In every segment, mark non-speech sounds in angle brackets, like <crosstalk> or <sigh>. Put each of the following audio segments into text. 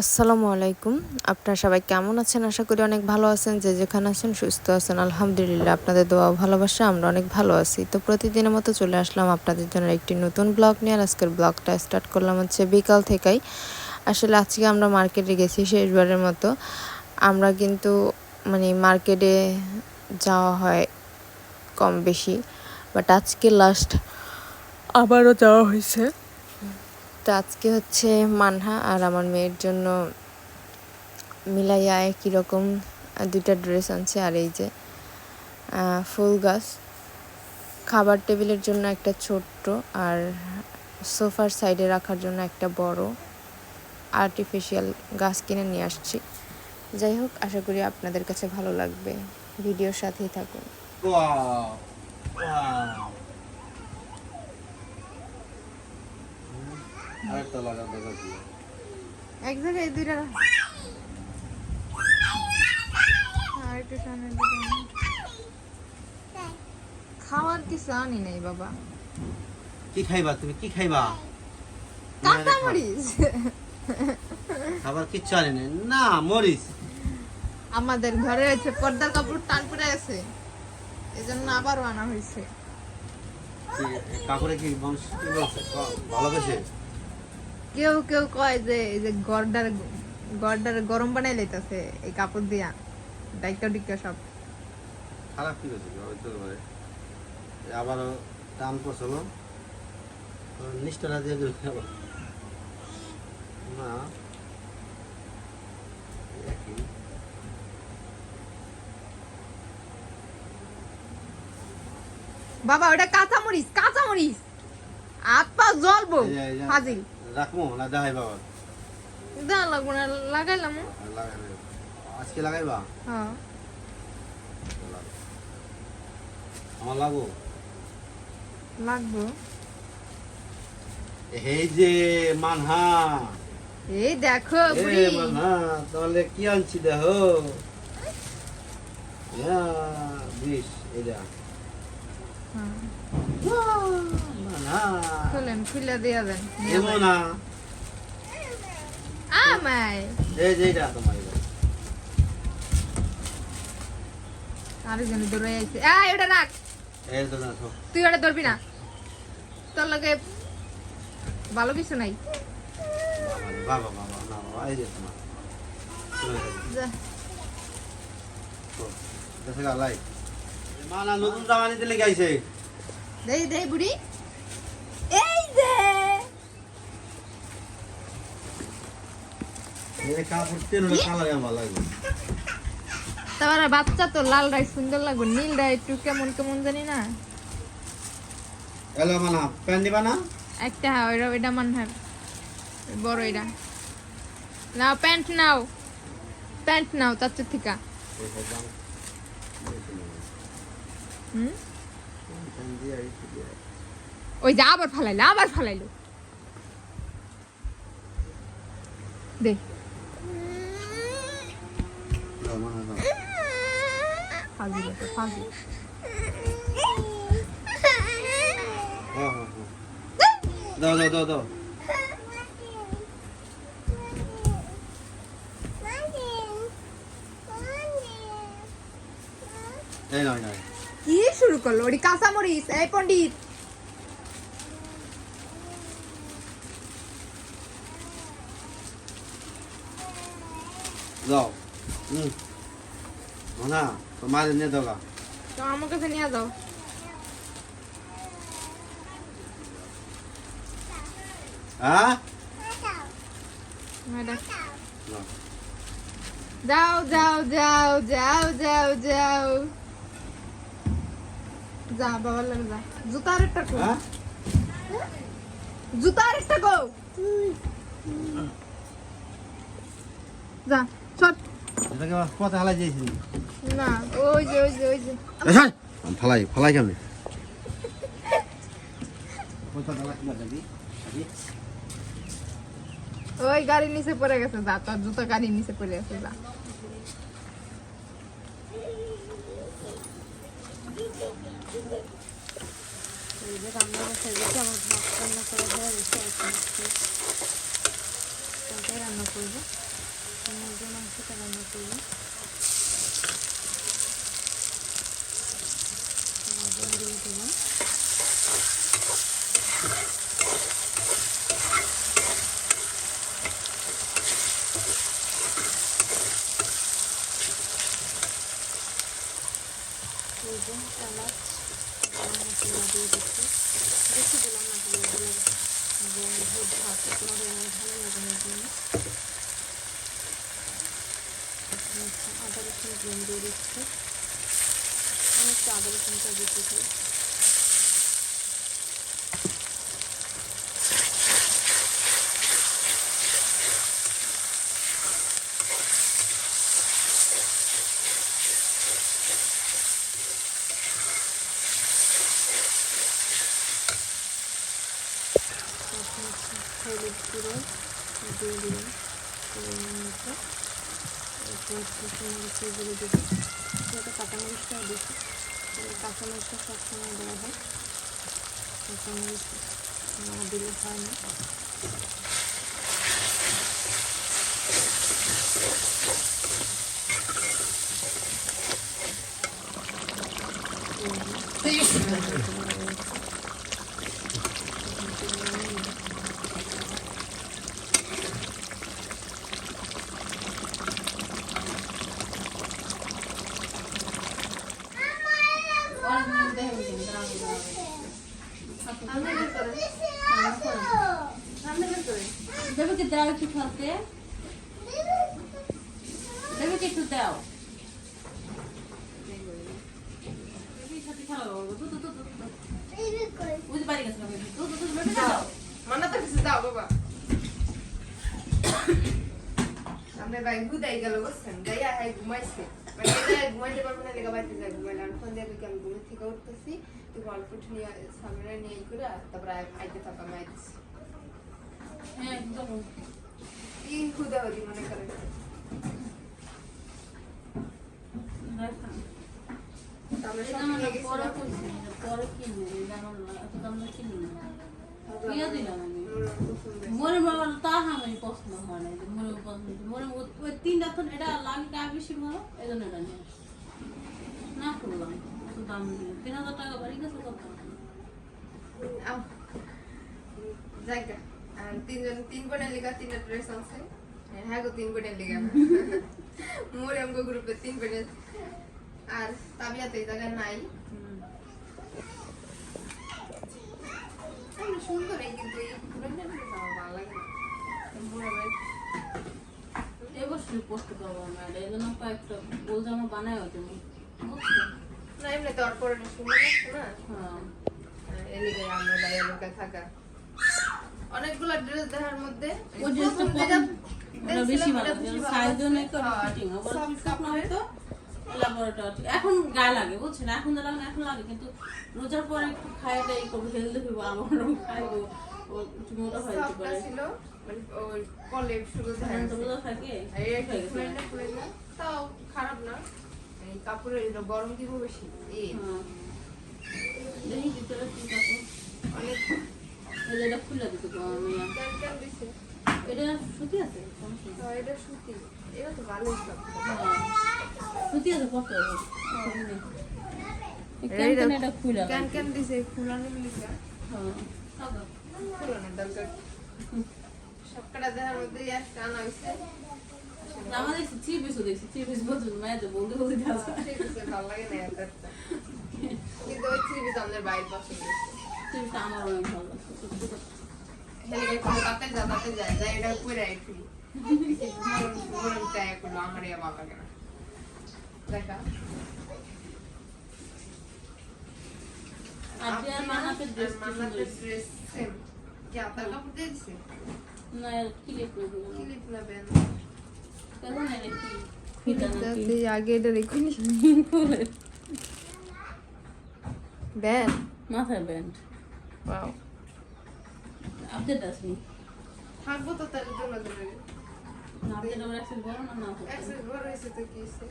আসসালামু আলাইকুম। আপনারা সবাই কেমন আছেন? আশা করি অনেক ভালো আছেন। যে যেখানে আছেন সুস্থ আছেন। আলহামদুলিল্লাহ, আপনাদের দোয়া ভালোবাসা, আমরা অনেক ভালো আছি। তো প্রতিদিনের মতো চলে আসলাম আপনাদের জন্য একটি নতুন ব্লগ নিয়ে। আর আজকের ব্লগটা স্টার্ট করলাম হচ্ছে বিকাল থেকেই। আসলে আজকে আমরা মার্কেটে গেছি শেষবারের মতো। আমরা কিন্তু মানে মার্কেটে যাওয়া হয় কম বেশি। বাট আজকে লাস্ট আবারও যাওয়া হয়েছে। তো আজকে হচ্ছে মানহা আর আমার মেয়ের জন্য মিলাইয়া একই রকম দুইটা ড্রেস আনছে আর এই যে ফুল গাছ। খাবার টেবিলের জন্য একটা ছোট্ট আর সোফার সাইডে রাখার জন্য একটা বড় আর্টিফিশিয়াল গাছ কিনে নিয়ে আসছি। যাই হোক, আশা করি আপনাদের কাছে ভালো লাগবে। ভিডিওর সাথেই থাকুন। আরেকটা লাগা দেখা দিয়ে এক জায়গায় দুইটা আর সামনে খাওয়ার কিছু আনি নাই বাবা। কি খাইবা তুমি? কি খাইবা? কাঁচা মরিচ খাবার কিচ্ছু আনি নাই। না মরিস আমাদের ঘরে হচ্ছে পর্দার কাপড় পড়ে আছে। এই জন্য আবারও আনা হয়েছে। কাপড়ে কি মানুষ কি বলছে? ভালোবেসে? কেউ কেউ কয় যে এই যে গড়ডার গড়ডার গরম বানাই লাইতাছে এই কাপড় দিয়া। ডাইকা ডিকা সব। খারাপ কি হয়েছে হইতে পারে আবারও টান পড়ছিল নিষ্ঠাটা দিয়ে না। বাবা ওটা কাঁচা মরিচ কাঁচা মরিচ হাত পা জ্বলবো ফাজিল। রাখব? না দেখাই বাবা? দেওয়া লাগবো না লাগাইলাম। লাগাই আজকে লাগাইবা? হ্যাঁ। আমার লাগবো? লাগবো। এই যে মানহা। এই দেখো বুড়ি। মানহা তাহলে কি আনছি দেখো? ইয়া, বিষ এটা হ্যাঁ, মানহা খুলেন খুলে দিয়ে দেন দেবো না। আমায়। যে এটা তোমার এটা। আরেকজন দৌড়ে আইছে। আ ওটা রাখ। এই তো না। তুই ওটা ধরবি না। তোর লগে ভালো কিছু নাই। বাবা বাবা না বাবা এই যে তোমার। যা। তো, দেখে। মানা নতুন জামা নিতে লেগে আইছে। দেই দেই বুড়ি। এই লাগবে? তোমার বাচ্চা তো লাল রাই সুন্দর লাগবে নীল রাই একটু কেমন কেমন জানি না। এলো মানা প্যান্ট দিবা না? একটা হ্যাঁ ওইটা ওইটা মান হয়। বড় এটা। নাও প্যান্ট নাও। প্যান্ট নাও তার থেকে। হুম। ওই যে আবার ফালাইলো আবার ফালাইলো। দে। শুরু করল। ওটি কাঁচা মরিচ এই পণ্ডিত। যাও। হুম। না তোমার নিয়ে দাও। তো আমার কাছে নিয়ে যাও। হ্যাঁ। যাও যাও যাও যাও যাও যাও। যা বাবার লাগে যা। জুতার একটা কো। হ্যাঁ? জুতার কো। যা চট এটাকে পথে হালাই না ওই যে ওই যে ওই যে। ফালাই ফালাই কেমনি? ওই গাড়ির নিচে পড়ে গেছে যা তোর জুতা গাড়ির নিচে পড়ে গেছে যে। রান্না বসে গেছে আমার ভাত করব। মাংসটা রান্না করব লবণ দিয়ে দিলাম লবণ এলাচ গরম মশলা দিয়ে দিচ্ছি বেশি দিলাম না দিলে দিলে ভাত তোমাদের অনেক ভালো লাগে এর জন্য আদা রসুন দিয়ে দিচ্ছি অনেকটা আদা রসুনটা দিতে চাই এখন হচ্ছে হলুদ গুঁড়ো দিয়ে দিলাম মতো মরিচের গুঁড়ো দেবো যাতে কাঁচামরিচটাও বেশি কাঁচামরিচটা সবসময় দেওয়া হয় কাঁচামরিচ না দিলে হয় না দেবে কি দাও একটু খেলতে দেবে কি একটু দাও আমরা ভাই গুদাই গেল, বুঝছেন? যাইয়া হাই, ঘুমাইছে। ঘুমাইতে পারব না লেগে বাড়িতে যাই ঘুমাইলে আমি ফোন দিয়ে আমি ঘুমের থেকে উঠতেছি তো গল্প নিয়ে সামনে নিয়ে করে তারপরে আইতে থাকা আমি আইতেছি হ্যাঁ, একদম। কি খুদা মনে করেন দেখা। আমরা এটা সব আমার নিয়ে পরে গেছিলাম কইছে, যে পরে কিনবো, এটা আমার না- এত দাম না। দিয়ে দিলাম আমি। মরে বাবার তা আমি পছন্দ হয় না মরে পছন্দ ও- ওই তিনটা তো এটা লাগে কা বেশি ভালো এই জন্য এটা নিয়ে না করলাম এত দাম দিয়ে তিন হাজার টাকা বাড়ি গেছে কত? জায়গা তিনজন তিন বোনের লিগা তিনটা ড্রেস আছে। হ্যাঁ গো তিন বোনের লিগা। মোরে আমগো গ্রুপে তিন বোনের। আর তাবিয়াতে জায়গা নাই। সুন্দর এই কিন্তু এই পুরোটা আমার ভালো লাগে না এবছর পোস্ট করব আমরা এই জন্য কয়েকটা গোল জামা বানায় হতো না এমনি পরে না হ্যাঁ এদিকে আমরা বাইরে থাকা অনেকগুলো ড্রেস দেখার মধ্যে ওই ড্রেসটা বেশি ভালো ফিটিং কাপড়ের। এখন গায়ে লাগে বুঝছেন? এখন যা লাগে এখন লাগে কিন্তু রোজার পরে একটু খাই টাই করব হেলদি হইব আমারও খাইবো মোটা হয়ে যেতে পারে ছিল, মানে কলে শুরু তো থাকে এই হয়ে তাও খারাপ না। এই কাপড়ের গরম দিব বেশি হ্যাঁ। দেখি ভিতরে কি কাপড় অনেক। এটা খুলে দিতে এটা সুতি আছে। তো এটা সুতি। এটা তো ভালোই হ্যাঁ। সুতি আছে কত এই কেন দেখ- এটা খুলে ক্যান ক্যান দিছে ফুলানো মিলিকা হ্যাঁ ফুলানোর দরকার সবকটা দেখার মধ্যে একটা আনা হয়েছে জামা দেখছি থ্রি পিসও দেখছি থ্রি পিস বলছো মায়ের বলতে বলতে যাচ্ছে থ্রি পিসের ভালো লাগে না কিন্তু ওই থ্রি আমাদের বাইরে পছন্দ থ্রি আমার অনেক ভালো লাগছে যায় যায় এটা আমার ইয়া ভালো লাগে না দেখা। আর আর মানাতে ড্রেস মান্নাতের ড্রেস সেম কি আপনার কাপড় দিয়ে দিছে? না ক্লিপ দিলাম। ক্লিপ না ব্যান্ড কেমন কি আগে এটা রেখুনি ব্যান্ড? মাথায় ব্যান্ড। ওয়াও। আপডেট আসনি? থাকব তো তার জন্য ধরে। আপডেট আবার একসাথে বড় না না অ্যাক্সেস বড় হয়েছে তো কি হয়েছে?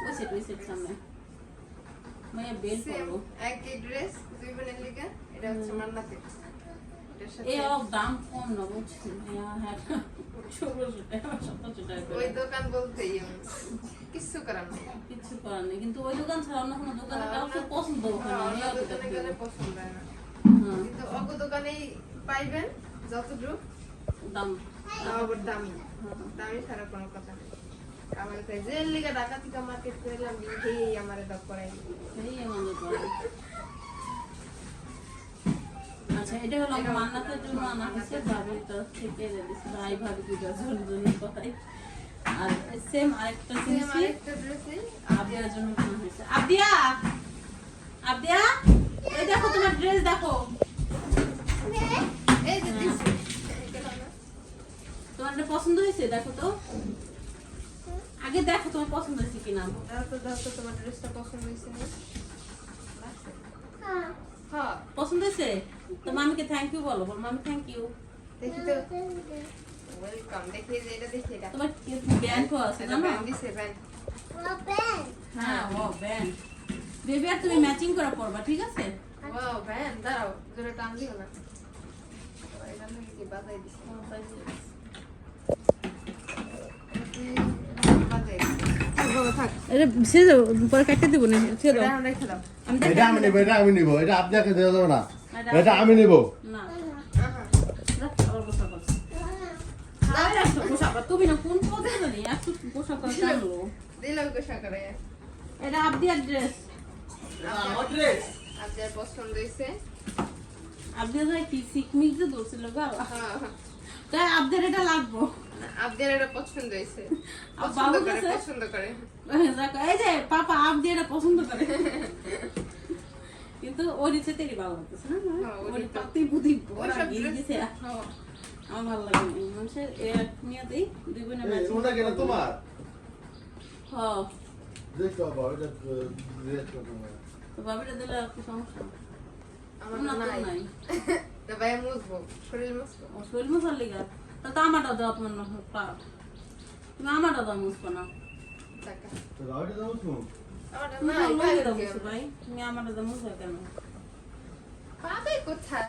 ওই সেট ওই সেট সামনে মায়া বের সেম করব একই ড্রেস দুই বোনের লিগা এটা হচ্ছে মান্নাতে এটার সাথে এ অব দাম কম না বুঝছি হ্যাঁ ওই দোকান বলতেই করার নেই। কিছু করার নেই কিন্তু ওই দোকান ছাড়া অন্য কোনো দোকানে কাউকে পছন্দ ওখানে হ্যাঁ, নেই অন্য অতটা দোকানে কেউ। গেলে পছন্দ না। কিন্তু অগ দোকানেই পাইবেন যতটুকু। দাম। আবার দামি দামি ছাড়া কোনো কথা নেই। আমার কাছে লিগা ঢাকা থেকে মার্কেট করলাম আমারে করাই। আমাদের। আচ্ছা এটা হলো মান্নাতের জন্য আনা হয়েছে ভাবির তরফ থেকে দিচ্ছে ভাই ভাবি দুটার জন্য কথাই আর সেম আরেকটা Same আরেকটা dress-ই আবদিয়ার জন্য কেনা হয়েছে। আবদিয়া! আবদিয়া! এই দেখো তোমার ড্রেস দেখো। এই যে? তোমার পছন্দ হয়েছে দেখো তো। আগে দেখো তোমার পছন্দ হয়েছে কিনা। দাও তো দাও তো তোমার ড্রেসটা পছন্দ হয়েছে না? হ্যাঁ। পছন্দ হয়েছে? তো মামিকে থ্যাংক ইউ বলো বল মামি থ্যাংক ইউ দেখি তো। ওয়েলকাম দেখি এটা দেখি এটা। তোমার ব্যান্ডও আছে এটা ব্যান্ড দিছে ব্যান্ড হ্যাঁ। ও ব্যান্ড বেবি আর তুমি ম্যাচিং করে পড়বা ঠিক আছে? ব্যান্ড দাঁড়াও জোরে টান দিও না। এটা নাকি কি বাজাই দিছে? বাজাই দিছে থাক এটা সে পরে কাটতে দিব না এটা দাও আমি এটা আমি নিব এটা আমি নিব এটা আপনাকে দেওয়া যাবে না এটা আমি নিব না আহা। রাখ, আবার পোশাক আছে। আরে একটা পোশাক আছে। তুমি না কোন পদে জানি এত পোশাক আছে আনলো। দিলাম গোসা করে এটা আবদিয়ার ড্রেস আপনার পছন্দ হয়েছে যায় কি সিকমিক যে ধরছিল গা হ্যাঁ হ্যাঁ। তাই আবদিয়ার এটা লাগবো। আপনার এটা পছন্দ হয়েছে। পছন্দ করে পছন্দ করে। এই যে পাপা আবদিয়া এটা পছন্দ করে। কিন্তু ওর ইচ্ছে তেরি ভালো লাগতেছে না হ্যাঁ, ওর পাতি বুদ্ধি ওইসব গিয়ে দিছে। আমার ভালো লাগে না। মানুষের এক নিয়ে দিই বোনে ম্যাচিং ওটা কেন তোমার? হ্যাঁ দেখো বাবা এটা ড্রেস তোমার তো বাবিটা দিলে কি সমস্যা আমার তো নাই। নাই। <laughs> ভাই মুছবো শরীর মুছবো ও শরীর মশার লিগা? তা তো আমারটা দাও তোমার না পাও তুমি আমারটা দাও না। টাকা। তো। মুসবো ভাই। তুমি আমারটা দাও কেন? পাবে কোথায়?